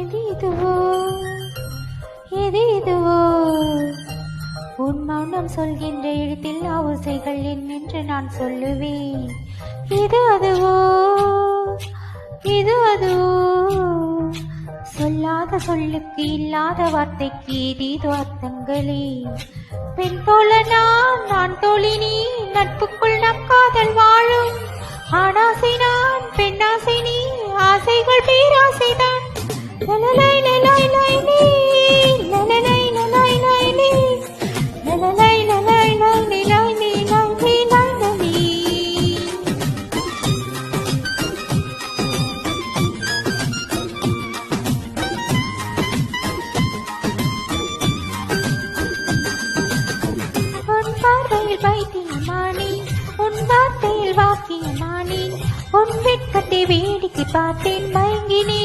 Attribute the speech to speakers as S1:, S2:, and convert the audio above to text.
S1: இதுவோ எது இதுவோ உன் மௌனம் சொல்கின்ற எழுத்தில் ஓசைகள் என்னென்று நான் சொல்லுவேன். இது அதுவோ இது அதுவோ சொல்லாத சொல்லுக்கு இல்லாத வார்த்தைக்கு ஏதேதோ அர்த்தங்களே. பெண் போல நான் நான் தோழி நீ நட்புக்குள் நம் காதல் வாழும். ஆனாசை நான் பெண்ணாசை நீ ஆசைகள் பேராசைதான். వేడికి పాతే మైంగిని.